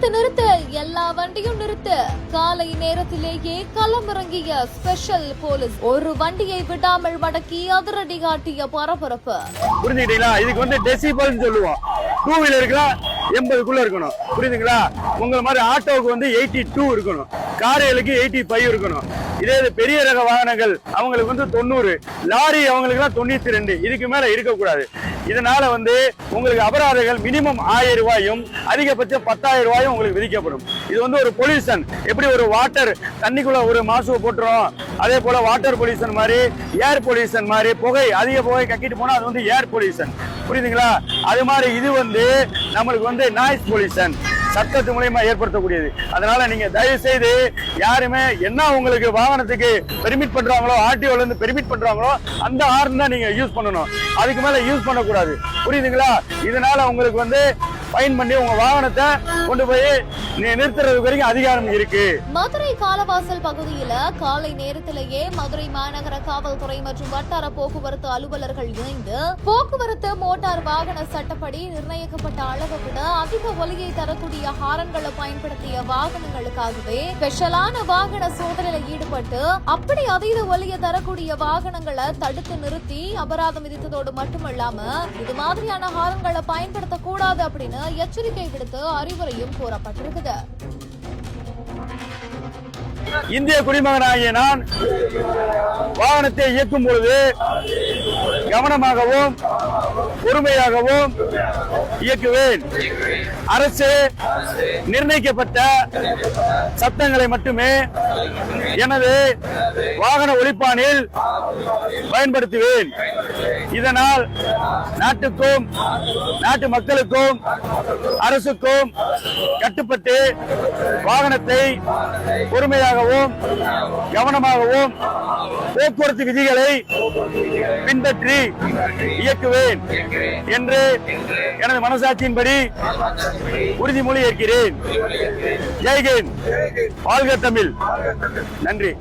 நிறுத்து நிறுத்து. எல்லா வண்டியும் நிறுத்து. காலை நேரத்திலேயே களமிறங்கிய ஸ்பெஷல் போலீஸ் ஒரு வண்டியை விடாமல் மடக்கி அதிரடி காட்டிய பரபரப்பு. புரிஞ்சுக்கிட்டீங்களா? இதுக்கு வந்து டெசிபல் சொல்லுவோம். டூ வீலருக்குலாம் எண்பதுக்குள்ள இருக்கணும். புரியுதுங்களா உங்களை மாதிரி ஆட்டோவுக்கு வந்து எயிட்டி டூ இருக்கணும். காரைகளுக்கு எயிட்டி ஃபைவ் இருக்கணும். இதே இது பெரிய ரக வாகனங்கள் அவங்களுக்கு வந்து தொண்ணூறு. லாரி அவங்களுக்குலாம் தொண்ணூத்தி ரெண்டு. இதுக்கு மேல இருக்கக்கூடாது. இதனால வந்து உங்களுக்கு அபராதங்கள் மினிமம் ஆயிரம் ரூபாயும் அதிகபட்சம் பத்தாயிரம் ரூபாயும் உங்களுக்கு விதிக்கப்படும். இது வந்து ஒரு பொல்யூஷன் எப்படி ஒரு வாட்டர் தண்ணிக்குள்ள ஒரு மாசுவை போட்டுரும் அதே போல வாட்டர் பொல்யூஷன் மாதிரி ஏர் பொல்யூஷன் மாதிரி புகை அதிக புகை கக்கிட்டு போனா அது வந்து ஏர் பொல்யூஷன் புரியுதுங்களா? அது மாதிரி இது வந்து நம்மளுக்கு வந்து நாய்ஸ் பொல்யூஷன் சட்டத்து மூலியமா ஏற்படுத்தக்கூடியது. அதனால நீங்க தயவு செய்து யாருமே என்ன உங்களுக்கு வாகனத்துக்கு பெர்மிட் பண்றாங்களோ ஆர்டிஓல இருந்து பெர்மிட் பண்றாங்களோ அந்த ஹார்ன் தான் நீங்க யூஸ் பண்ணணும். அதுக்கு மேல யூஸ் பண்ணக்கூடாது. புரியுதுங்களா? இதனால உங்களுக்கு வந்து ஃபைன் பண்ணி உங்க வாகனத்தை கொண்டு போய் நீ நிறுத்துறது வரைக்கும் அதிகாரம் இருக்கு. மதுரை காலவாசல் பகுதியில காலை நேரத்திலேயே மதுரை மாநகர காவல்துறை மற்றும் வட்டார போக்குவரத்து அலுவலர்கள் இணைந்து போக்குவரத்து மோட்டார் வாகன சட்டப்படி நிர்ணயிக்கப்பட்ட அளவு விட அதிக ஒலியை தரக்கூடிய ஹாரன்களை பயன்படுத்திய வாகனங்களுக்காகவே ஸ்பெஷலான வாகன சோதனை ஈடுபட்டு அப்படி அதீத ஒலிய தரக்கூடிய வாகனங்களை தடுத்து நிறுத்தி அபராதம் விதித்ததோடு மட்டுமல்லாம இது மாதிரியான ஹாரன்களை பயன்படுத்த கூடாது அப்படின்னு எச்சரிக்கை விடுத்து அறிவுரையும் கூறப்பட்டிருக்குது. இந்திய குடிமகனாகிய நான் வாகனத்தை இயக்கும் பொழுது கவனமாகவும் பொறுமையாகவும் இயக்குவேன். அரசு நிர்ணயிக்கப்பட்ட சட்டங்களை மட்டுமே எனது வாகன ஒழிப்பானில் பயன்படுத்துவேன். இதனால் நாட்டுக்கும் நாட்டு மக்களுக்கும் அரசுக்கும் கட்டுப்பட்டு வாகனத்தை பொறுமையாகவும் கவனமாகவும் போக்குவரத்து விதிகளை பின்பற்றி இயக்குவேன் என்று எனது மனசாட்சியின்படி உறுதிமொழி ஏற்கிறேன். ஜெய்ஹிந்த். வாழ்க தமிழ். நன்றி.